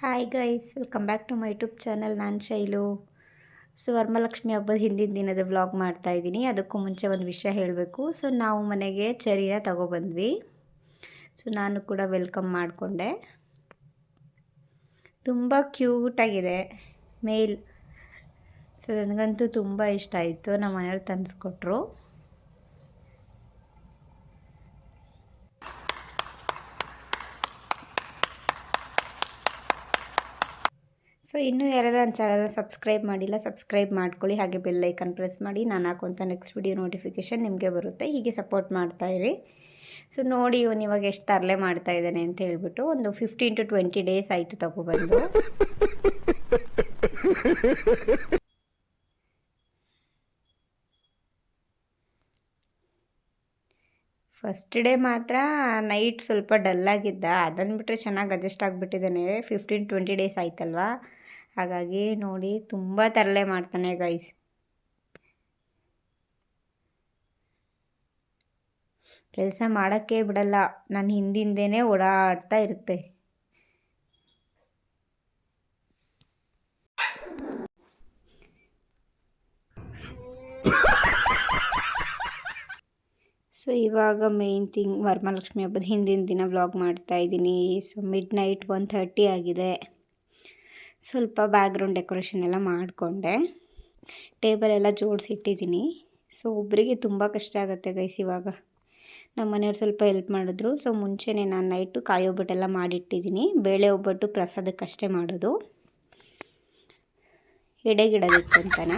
Hi guys welcome back to my YouTube channel ನಾನು Shailu. So ವರ್ಮಲಕ್ಷ್ಮಿ ಹಬ್ಬದ ಹಿಂದಿನ ದಿನದ ವ್ಲಾಗ್ ಮಾಡ್ತಾ ಇದ್ದೀನಿ. ಅದಕ್ಕೂ ಮುಂಚೆ ಒಂದು ವಿಷಯ ಹೇಳಬೇಕು. ಸೊ ನಾವು ಮನೆಗೆ ಚರಿನ ತಗೊಬಂದ್ವಿ ಸೊ ನಾನು ಕೂಡ ವೆಲ್ಕಮ್ ಮಾಡಿಕೊಂಡೆ. ತುಂಬ ಕ್ಯೂಟಾಗಿದೆ ಮೇಲ್ ಸೊ ನನಗಂತೂ ತುಂಬ ಇಷ್ಟ ಆಯಿತು. ನಮ್ಮ ಮನೆಯವ್ರು ತಂದಿಸ್ಕೊಟ್ರು. ಸೊ ಇನ್ನೂ ಯಾರೆಲ್ಲ ನನ್ನ ಚಾನಲ್ನ ಸಬ್ಸ್ಕ್ರೈಬ್ ಮಾಡಿಲ್ಲ ಸಬ್ಸ್ಕ್ರೈಬ್ ಮಾಡ್ಕೊಳ್ಳಿ. ಹಾಗೆ ಬೆಲ್ ಐಕನ್ ಪ್ರೆಸ್ ಮಾಡಿ, ನಾನು ಹಾಕುವಂಥ ನೆಕ್ಸ್ಟ್ ವಿಡಿಯೋ ನೋಟಿಫಿಕೇಷನ್ ನಿಮಗೆ ಬರುತ್ತೆ. ಹೀಗೆ ಸಪೋರ್ಟ್ ಮಾಡ್ತಾಯಿರಿ ಸೊ ನೋಡಿ ಇವನು ಇವಾಗ ಎಷ್ಟು ತರಲೆ ಮಾಡ್ತಾ ಇದ್ದಾನೆ ಅಂತ ಹೇಳ್ಬಿಟ್ಟು ಒಂದು ಫಿಫ್ಟೀನ್ ಟು ಟ್ವೆಂಟಿ ಡೇಸ್ ಆಯಿತು ತಗೊಬಂದು ಫಸ್ಟ್ ಡೇ ಮಾತ್ರ ನೈಟ್ ಸ್ವಲ್ಪ ಡಲ್ಲಾಗಿದ್ದ ಅದನ್ನು ಬಿಟ್ಟರೆ ಚೆನ್ನಾಗಿ ಅಡ್ಜಸ್ಟ್ ಆಗಿಬಿಟ್ಟಿದ್ದಾನೆ. ಫಿಫ್ಟೀನ್ ಟ್ವೆಂಟಿ ಡೇಸ್ ಆಯ್ತಲ್ವಾ? ಹಾಗಾಗಿ ನೋಡಿ, ತುಂಬ ತರಲೆ ಮಾಡ್ತಾನೆ ಗೈಸ್ ಕೆಲಸ ಮಾಡೋಕ್ಕೆ ಬಿಡಲ್ಲ ನನ್ನ ಹಿಂದಿಂದೇನೆ ಓಡಾಡ್ತಾ ಇರುತ್ತೆ. ಸೊ ಇವಾಗ ಮೇಯ್ನ್ ಥಿಂಗ್ ವರಮಹಾಲಕ್ಷ್ಮಿ ಹಬ್ಬದ ಹಿಂದಿನ ದಿನ ವ್ಲಾಗ್ ಮಾಡ್ತಾ ಇದ್ದೀನಿ. So midnight one thirty ಆಗಿದೆ. ಸ್ವಲ್ಪ ಬ್ಯಾಗ್ರೌಂಡ್ ಡೆಕೋರೇಷನ್ ಎಲ್ಲ ಮಾಡಿಕೊಂಡೆ. ಟೇಬಲ್ ಎಲ್ಲ ಜೋಡಿಸಿಟ್ಟಿದ್ದೀನಿ. ಸೊ ಒಬ್ಬರಿಗೆ ತುಂಬ ಕಷ್ಟ ಆಗುತ್ತೆ ಗೈಸ್ ಇವಾಗ. ನಮ್ಮ ಮನೆಯವ್ರು ಸ್ವಲ್ಪ ಹೆಲ್ಪ್ ಮಾಡಿದ್ರು. ಸೊ ಮುಂಚೆನೇ ನಾನು ನೈಟು ಕಾಯಿ ಒಬ್ಬಟ್ಟೆಲ್ಲ ಮಾಡಿಟ್ಟಿದ್ದೀನಿ. ಬೇಳೆ ಒಬ್ಬಟ್ಟು ಪ್ರಸಾದಕ್ಕಷ್ಟೇ ಮಾಡೋದು. ಎಡೆಗಿಡೋದಿತ್ತು ಅಂತನ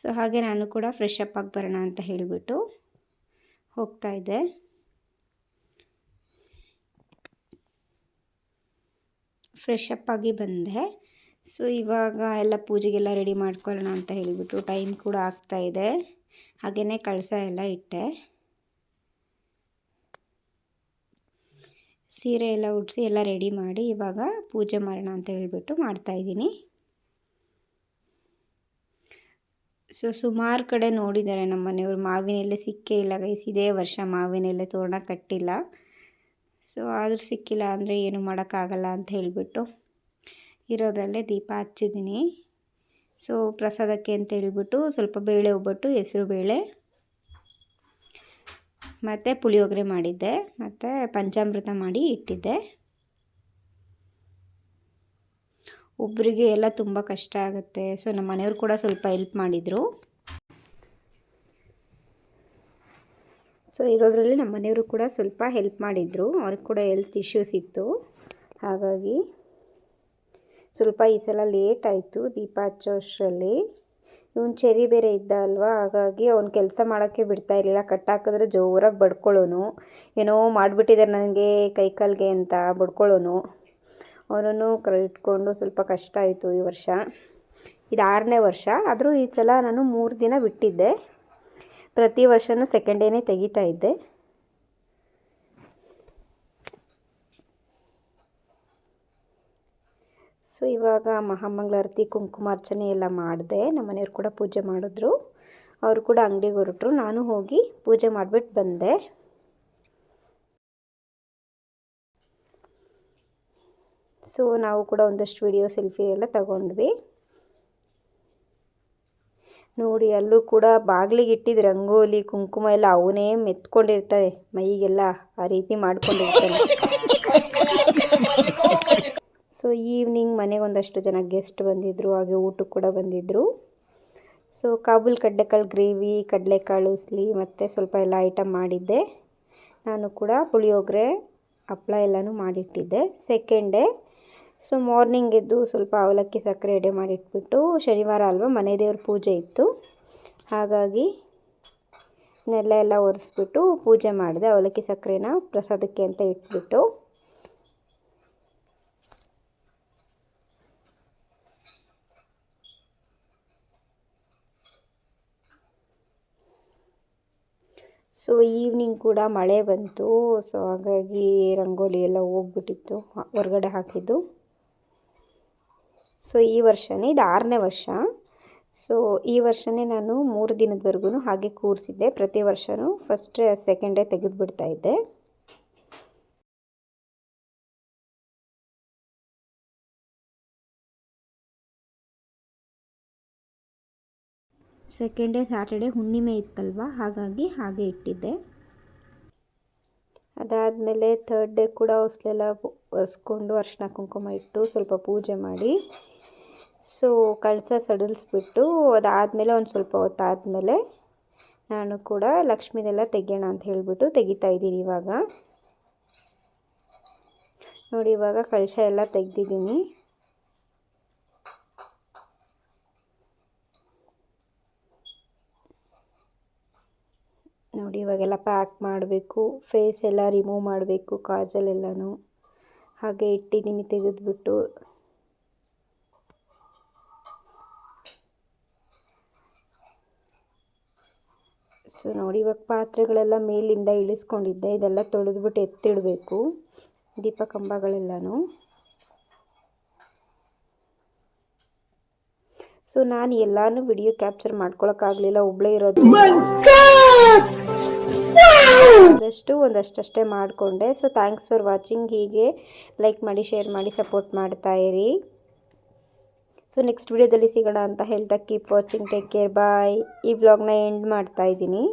ಸೊ ಹಾಗೆ ನಾನು ಕೂಡ ಫ್ರೆಶ್ ಅಪ್ ಆಗಿ ಬರೋಣ ಅಂತ ಹೇಳಿಬಿಟ್ಟು ಹೋಗ್ತಾ ಇದ್ದೆ. ಫ್ರೆಶ್ ಅಪ್ ಆಗಿ ಬಂದೆ. ಸೊ ಇವಾಗ ಎಲ್ಲ ಪೂಜೆಗೆಲ್ಲ ರೆಡಿ ಮಾಡ್ಕೊಳ್ಳೋಣ ಅಂತ ಹೇಳಿಬಿಟ್ಟು ಟೈಮ್ ಕೂಡ ಆಗ್ತಾ ಇದೆ. ಹಾಗೆಯೇ ಕಳಸ ಎಲ್ಲ ಇಟ್ಟೆ. ಸೀರೆ ಎಲ್ಲ ಉಡಿಸಿ ಎಲ್ಲ ರೆಡಿ ಮಾಡಿ ಇವಾಗ ಪೂಜೆ ಮಾಡೋಣ ಅಂತ ಹೇಳಿಬಿಟ್ಟು ಮಾಡ್ತಾಯಿದ್ದೀನಿ ಸೊ ಸುಮಾರು ಕಡೆ ನೋಡಿದ್ದಾರೆ ನಮ್ಮ ಮನೆಯವರು ಮಾವಿನೆಲೆ ಸಿಕ್ಕೇ ಇಲ್ಲ ಗೈಸ್ ಇದೇ ವರ್ಷ ಮಾವಿನೆಲೆ ತೋರಣ ಕಟ್ಟಿಲ್ಲ. ಸೊ ಆದರೂ ಸಿಕ್ಕಿಲ್ಲ ಅಂದರೆ ಏನು ಮಾಡೋಕ್ಕಾಗಲ್ಲ ಅಂತ ಹೇಳಿಬಿಟ್ಟು ಇರೋದರಲ್ಲೇ ದೀಪ ಹಚ್ಚಿದ್ದೀನಿ. ಸೊ ಪ್ರಸಾದಕ್ಕೆ ಅಂತ ಹೇಳಿಬಿಟ್ಟು ಸ್ವಲ್ಪ ಬೇಳೆ ಒಬ್ಬಟ್ಟು ಹೆಸರು ಬೇಳೆ, ಮತ್ತು ಪುಳಿಯೋಗರೆ ಮಾಡಿದ್ದೆ, ಮತ್ತು ಪಂಚಾಮೃತ ಮಾಡಿ ಇಟ್ಟಿದ್ದೆ. ಒಬ್ಬರಿಗೆ ಎಲ್ಲ ತುಂಬ ಕಷ್ಟ ಆಗುತ್ತೆ. ಸೊ ನಮ್ಮ ಮನೆಯವರು ಕೂಡ ಸ್ವಲ್ಪ ಹೆಲ್ಪ್ ಮಾಡಿದರು. ಸೊ ಇರೋದ್ರಲ್ಲಿ ನಮ್ಮ ಮನೆಯವರು ಕೂಡ ಸ್ವಲ್ಪ ಹೆಲ್ಪ್ ಮಾಡಿದರು. ಅವ್ರಿಗೆ ಕೂಡ ಹೆಲ್ತ್ ಇಶ್ಯೂಸ್ ಇತ್ತು. ಹಾಗಾಗಿ ಸ್ವಲ್ಪ ಈ ಸಲ ಲೇಟ್ ಆಯಿತು ದೀಪ ಹಚ್ಚೋ ಅಷ್ಟರಲ್ಲಿ. ಇವನು ಚೆರಿ ಬೇರೆ ಇದ್ದ ಅಲ್ವಾ? ಹಾಗಾಗಿ ಅವ್ನು ಕೆಲಸ ಮಾಡೋಕ್ಕೆ ಬಿಡ್ತಾ ಇರಲಿಲ್ಲ. ಕಟ್ಟಾಕಿದ್ರೆ ಜೋರಾಗಿ ಬಡ್ಕೊಳ್ಳೋನು ಏನೋ ಮಾಡಿಬಿಟ್ಟಿದ್ದಾರೆ ನನಗೆ ಕೈಕಾಲ್ಗೆ ಅಂತ ಬಡ್ಕೊಳ್ಳೋನು ಅವನನ್ನು ಇಟ್ಕೊಂಡು ಸ್ವಲ್ಪ ಕಷ್ಟ ಆಯಿತು ಈ ವರ್ಷ. ಇದು ಆರನೇ ವರ್ಷ. ಆದರೂ ಈ ಸಲ ನಾನು ಮೂರು ದಿನ ಬಿಟ್ಟಿದ್ದೆ. ಪ್ರತಿ ವರ್ಷನೂ ಸೆಕೆಂಡ್ ಡೇನೇ ತೆಗಿತಾ ಇದ್ದೆ. ಸೊ ಇವಾಗ ಮಹಾಮಂಗಳಾರತಿ ಕುಂಕುಮಾರ್ಚನೆ ಎಲ್ಲ ಮಾಡಿದೆ. ನಮ್ಮ ಮನೆಯವ್ರು ಕೂಡ ಪೂಜೆ ಮಾಡಿದ್ರು. ಅವರು ಕೂಡ ಅಂಗಡಿಗೆ ಹೊರಟರು. ನಾನು ಹೋಗಿ ಪೂಜೆ ಮಾಡಿಬಿಟ್ಟು ಬಂದೆ. ಸೊ ನಾವು ಕೂಡ ಒಂದಷ್ಟು ವಿಡಿಯೋ ಸೆಲ್ಫಿ ಎಲ್ಲ ತಗೊಂಡ್ವಿ. ನೋಡಿ ಅಲ್ಲೂ ಕೂಡ ಬಾಗಿಲಿಗೆ ಇಟ್ಟಿದ್ದು ರಂಗೋಲಿ, ಕುಂಕುಮ ಎಲ್ಲ ಅವನೇ ಮೆತ್ಕೊಂಡಿರ್ತಾನೆ ಮೈಗೆಲ್ಲ ಆ ರೀತಿ ಮಾಡ್ಕೊಂಡಿರ್ತಾನೆ ಸೊ ಈವ್ನಿಂಗ್ ಮನೆಗೆ ಒಂದಷ್ಟು ಜನ ಗೆಸ್ಟ್ ಬಂದಿದ್ದರು ಹಾಗೆ ಊಟಕ್ಕೆ ಕೂಡ ಬಂದಿದ್ದರು ಸೊ ಕಾಬೂಲ್ ಕಡ್ಲೆಕಾಳು ಗ್ರೇವಿ ಕಡಲೆಕಾಳು ಉಸ್ಲಿ ಮತ್ತು ಸ್ವಲ್ಪ ಎಲ್ಲ ಐಟಮ್ ಮಾಡಿದ್ದೆ. ನಾನು ಕೂಡ ಪುಳಿಯೋಗರೆ ಹಪ್ಪಳ ಎಲ್ಲನೂ ಮಾಡಿಟ್ಟಿದ್ದೆ. ಸೆಕೆಂಡ್ ಡೇ ಸೊ ಮಾರ್ನಿಂಗ್ ಎದ್ದು ಸ್ವಲ್ಪ ಅವಲಕ್ಕಿ ಸಕ್ಕರೆ ಎಡೆ ಮಾಡಿಟ್ಬಿಟ್ಟು ಶನಿವಾರ ಅಲ್ವಾ, ಮನೆ ದೇವ್ರ ಪೂಜೆ ಇತ್ತು. ಹಾಗಾಗಿ ನೆಲ್ಲ ಎಲ್ಲ ಒರೆಸ್ಬಿಟ್ಟು ಪೂಜೆ ಮಾಡಿದೆ, ಅವಲಕ್ಕಿ ಸಕ್ಕರೆನ ಪ್ರಸಾದಕ್ಕೆ ಅಂತ ಇಟ್ಬಿಟ್ಟು. ಸೊ ಈವ್ನಿಂಗ್ ಕೂಡ ಮಳೆ ಬಂತು ಸೊ ಹಾಗಾಗಿ ರಂಗೋಲಿ ಎಲ್ಲ ಹೋಗ್ಬಿಟ್ಟಿತ್ತು, ಹೊರಗಡೆ ಹಾಕಿದ್ದು. ಸೊ ಈ ವರ್ಷನೇ ಇದು ಆರನೇ ವರ್ಷ. ಸೊ ಈ ವರ್ಷನೇ ನಾನು ಮೂರು ದಿನದವರೆಗೂ ಹಾಗೆ ಕೂರಿಸಿದ್ದೆ. ಪ್ರತಿ ವರ್ಷವೂ ಫಸ್ಟ್ ಸೆಕೆಂಡ್ ಡೇ ತೆಗೆದುಬಿಡ್ತಾ ಇದ್ದೆ. ಸೆಕೆಂಡ್ ಡೇ ಸ್ಯಾಟರ್ಡೇ ಹುಣ್ಣಿಮೆ ಇತ್ತಲ್ವ? ಹಾಗಾಗಿ ಹಾಗೆ ಇಟ್ಟಿದ್ದೆ. ಅದಾದಮೇಲೆ ಥರ್ಡ್ ಡೇ ಕೂಡ ಹೊಸ್ಲೆಲ್ಲ ಒರೆಸ್ಕೊಂಡು ಅರ್ಶಿನ ಕುಂಕುಮ ಇಟ್ಟು ಸ್ವಲ್ಪ ಪೂಜೆ ಮಾಡಿ. ಸೊ ಕಳಸ ಸಡಿಲಿಸ್ಬಿಟ್ಟು ಅದಾದಮೇಲೆ ಒಂದು ಸ್ವಲ್ಪ ಹೊತ್ತಾದಮೇಲೆ ನಾನು ಕೂಡ ಲಕ್ಷ್ಮಿನೆಲ್ಲ ತೆಗೆಯೋಣ ಅಂತ ಹೇಳಿಬಿಟ್ಟು ತೆಗಿತಾ ಇದ್ದೀನಿ ಇವಾಗ. ನೋಡಿ, ಇವಾಗ ಕಳಶ ಎಲ್ಲ ತೆಗ್ದಿದ್ದೀನಿ. ನೋಡಿ, ಇವಾಗೆಲ್ಲ ಪ್ಯಾಕ್ ಮಾಡಬೇಕು ಫೇಸ್ ಎಲ್ಲ ರಿಮೂವ್ ಮಾಡಬೇಕು, ಕಾಜಲೆಲ್ಲನೂ. ಹಾಗೆ ಇಟ್ಟಿದ್ದೀನಿ, ತೆಗೆದುಬಿಟ್ಟು. ಸೊ ನೋಡಿ, ಇವಾಗ ಪಾತ್ರೆಗಳೆಲ್ಲ ಮೇಲಿಂದ ಇಳಿಸ್ಕೊಂಡಿದ್ದೆ. ಇದೆಲ್ಲ ತೊಳೆದ್ಬಿಟ್ಟು ಎತ್ತಿಡಬೇಕು ದೀಪ ಕಂಬಗಳೆಲ್ಲನೂ ಸೊ ನಾನು ಎಲ್ಲಾನು ವಿಡಿಯೋ ಕ್ಯಾಪ್ಚರ್ ಮಾಡ್ಕೊಳಕ್ಕಾಗಲಿಲ್ಲ ಒಬ್ಬಳೇ ಇರೋದು ಆದಷ್ಟು ಒಂದಷ್ಟಷ್ಟೇ ಮಾಡಿಕೊಂಡೆ. ಸೊ ಥ್ಯಾಂಕ್ಸ್ ಫಾರ್ ವಾಚಿಂಗ್ ಹೀಗೆ ಲೈಕ್ ಮಾಡಿ ಶೇರ್ ಮಾಡಿ ಸಪೋರ್ಟ್ ಮಾಡ್ತಾ ಇರಿ. ಸೊ ನೆಕ್ಸ್ಟ್ ವಿಡಿಯೋದಲ್ಲಿ ಸಿಗೋಣ ಅಂತ ಹೇಳ್ತಾ keep watching take care bye ಈ ವ್ಲಾಗ್ನ ಎಂಡ್ ಮಾಡ್ತಾ ಇದ್ದೀನಿ.